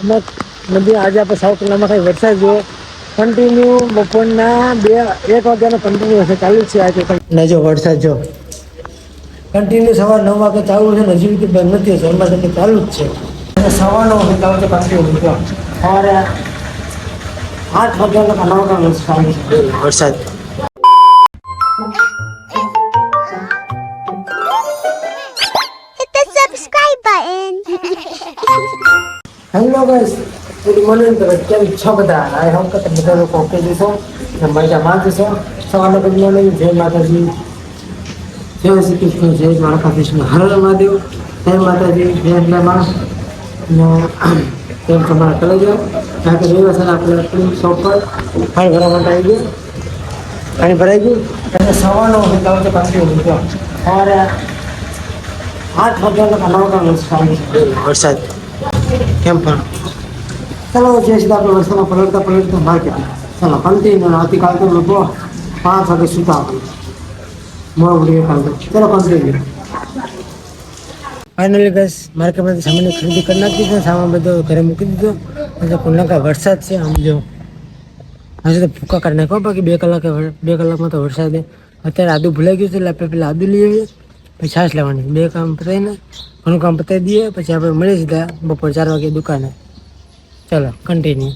અમે નદી આજે આપણે સાઉથ જિલ્લામાં કંઈ વરસાદ જોયો કન્ટિન્યુ બપોરના બે એક વાગ્યાનો કન્ટિન્યુ હશે ચાલુ જ છે આજે ને જો વરસાદ જો. કન્ટિન્યુ સવાર નવ વાગે ચાલુ છે ને હજી સુધી બંધ નથી એમાં તકે ચાલુ જ છે. અને સવારનો ચાલુ છે કન્ટિન્યુ જો સવારે આઠ વાગ્યાનો નવ વાગ્યાનો વરસાદ. હેલો ગાઈસ ગુડ મોર્નિંગ તમે કેમ છો બધા? આઈ હોપ કે તમે બધા લોકો ઓકે જશો અને મજામાં જશો સવારનો ગુડ મોર્નિંગ જય માતાજી. જય શ્રી કૃષ્ણ, જય દ્વારકા કૃષ્ણ. હર મહાદેવ. જય માતાજી જય અને કેમ તમારા કરે જાઓ. કારણ કે દિવસ અને આપણે શોપ પર પાણી ભરવા માટે આવી ગયું. પાણી ભરાઈ ગયું. અને સવારનો ચાલુ છે પાણી જો સવારે આઠ વાગ્યાનો નવ વરસાદ. કેમ પણ? ચાલો જે સીધા આપણે વરસાદમાં પલટતા પલટતા માર્કેટ. ચાલો કન્ટિન્યુ આવતીકાલ તો લોકો પાંચ વાગે સુતા આપણે મોડું ઉડીએ કાલ ચલો કન્ટિન્યુ ફાઇનલી ગેસ માર્કેટમાંથી સામાનની ખરીદી કરી નાખી દીધો સામાન બધો ઘરે મૂકી દીધો. પછી કુંડકા વરસાદ છે આમ જો. હજુ તો ભૂકા કરી નાખો બાકી બે કલાકે બે કલાકમાં તો વરસાદ અત્યારે આદુ ભૂલાઈ ગયું છે એટલે આપણે પેલા આદુ લઈ આવીએ. પછી છાશ લેવાની. બે કામ પતાવીને ઘણું કામ પતાવી દઈએ પછી આપણે મળી સીધા બપોર ચાર વાગે દુકાને. ચાલો કન્ટિન્યુ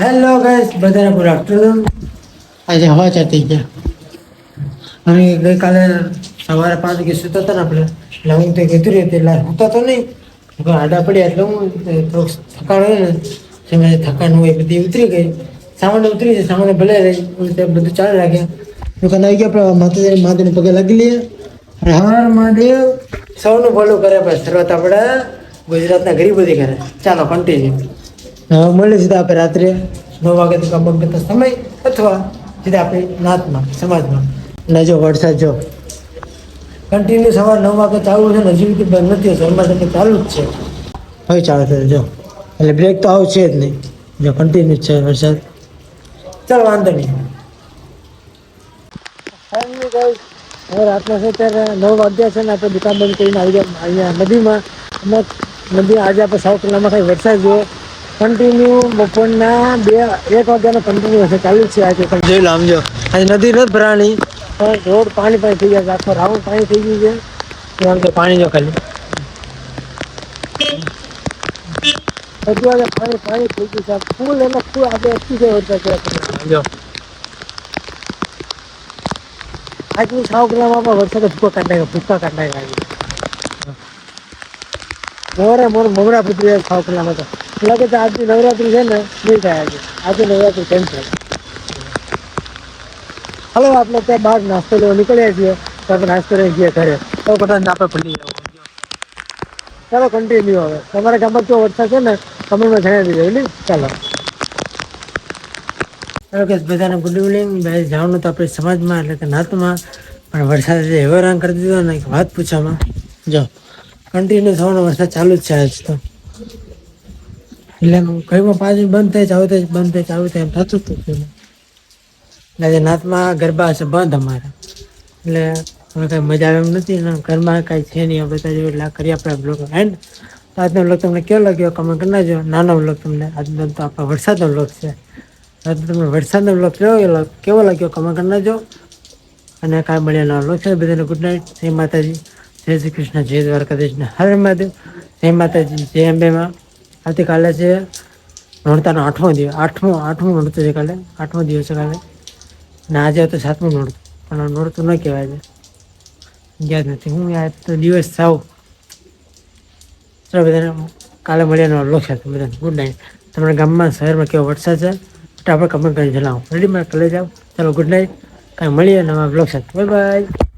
હેલો ગાઈસ બધાને ગુડ આફ્ટરનૂન આજે હવા થઈ ગયા. અને ગઈકાલે સવારે પાંચ વાગે સૂતા હતા ને આપણે એટલે હું તો કીધું રહ્યું એટલે સૂતા તો નહીં. આડા પડ્યા એટલે હું થોડુંક થકાણ હોય ને જેમાં થકાણ હોય બધી ઉતરી ગઈ. સામાન્ય ઉતરી છે સામાન ભલે રહી બધું ચાલે રાખ્યા દુકાન આવી ગયા માતાજી માતાને પગે લાગી લઈએ. હર હર મહાદેવ સૌનું ભલું કરે, પણ શરૂઆત આપણે ગુજરાતના ગરીબોથી કરે. ચાલો કન્ટિન્યુ હવે મળે સીધા આપણે રાત્રે. નવ વાગે તો કામ કરતા સમય, અથવા સીધા આપણી નાતમાં, સમાજમાં. અને જો, વરસાદ જો. કન્ટિન્યુ સવાર નવ વાગે ચાલુ છે ને, હજી સુધી બંધ નથી એમાં તમને ચાલુ જ છે. હવે ચાલુ થયું જો. એટલે બ્રેક તો આવશે જ નહીં. જો કન્ટિન્યુ છે વરસાદ. ચાલ વાંધો નહીં. હવે રાતના છે ત્યારે નવ વાગ્યા છે ને આપણે દુકાન બંધ કરીને આવી ગયા અહીંયા નદીમાં. અમે નદી આજે આપણે સાઉથ કિલ્લામાં કંઈ વરસાદ જોયો કન્ટિન્યુ બપોરના બે એક વાગ્યાનો કન્ટિન્યુ હશે. ચાલુ છે આજે તમે જોઈ લો આમ જો. આજે નદી નથી ભરાણી. પણ રોડ પાણી પાણી થઈ ગયા છે. આખો રાઉન્ડ પાણી થઈ ગયું છે. કારણ કે પાણી જો ખાલી. બધું આજે પાણી પાણી થઈ ગયું છે. ફૂલ એમાં ફૂલ આજે એટલી છે વરસાદ જો. આજની છ ગ્રામમાં પણ વરસાદે ભૂકા કાઢી નાખ્યા ભૂકા કાઢી નાખ્યા મોરે મોર મોગરા પુત્રી છ ગ્રામમાં તો. લાગે તો આજની નવરાત્રી છે ને, નહીં થાય આજે. હલો, આપણે ત્યાં બહાર નાસ્તો લેવા નીકળ્યા છીએ. તો આપણે નાસ્તો લઈ ગયા ઘરે. તો બધા આપણે પડી ગયા ચાલો કન્ટિન્યુ હવે. તમારા ગામમાં કેવો વરસાદ છે ને કમેન્ટમાં જણાવી દેજો ચાલો. હેલો કે બધાને ગુડ ઇવનિંગ ભાઈ જવાનું તો આપણે સમાજમાં એટલે કે નાતમાં પણ વરસાદ એવો રંગ કરી દીધો ને વાત પૂછવામાં. જો કન્ટિન્યુ થવાનો વરસાદ ચાલુ જ છે આજ તો. એટલે ઘરમાં પાછું બંધ થાય ચાલુ થાય બંધ થાય ચાલુ થાય એમ થતું હતું એટલે આજે નાતમાં ગરબા હશે બંધ અમારે. એટલે હવે કાંઈ મજા આવે એમ નથી ને ઘરમાં કાંઈ છે નહીં બધા જેવું એટલે આ કરીએ આપણે બ્લોગ એન્ડ આજનો બ્લોગ તમને કેવો લાગ્યો? કમેન્ટ કરી નાખજો. નાનો બ્લોગ તમને. આજનો તો આપણો વરસાદનો બ્લોગ છે. આજે તમને વરસાદનો બ્લોગ કેવો કેવો લાગ્યો કમેન્ટ કરી નાખજો. અને કાંઈ મળ્યા બ્લોગ છે. બધાને ગુડ નાઇટ જય માતાજી. જય શ્રી કૃષ્ણ. જય દ્વારકાધીશ ને હર મહાદેવ. જય માતાજી. જય અંબેમાં. આવતીકાલે છે નોરતાનો આઠમો દિવસ. આઠમો, આઠમું નોરતું છે કાલે. આઠમો દિવસ છે કાલે. અને આજે તો સાતમું નોરતું. પણ નોરતું ન કહેવાય છે. યાદ નથી. હું યાદ તો દિવસ થાવ ચલો બધાને કાલે મળ્યાનો બ્લોગ છે બધાને ગુડ નાઇટ તમારા ગામમાં, શહેરમાં કેવો વરસાદ છે? ફટાફટ કમેન્ટ કરી જણાવો. રેડી મારે કલે જાઓ ચલો ગુડ નાઇટ કાંઈ મળીએ નવા બ્લોગ સાથે. Bye bye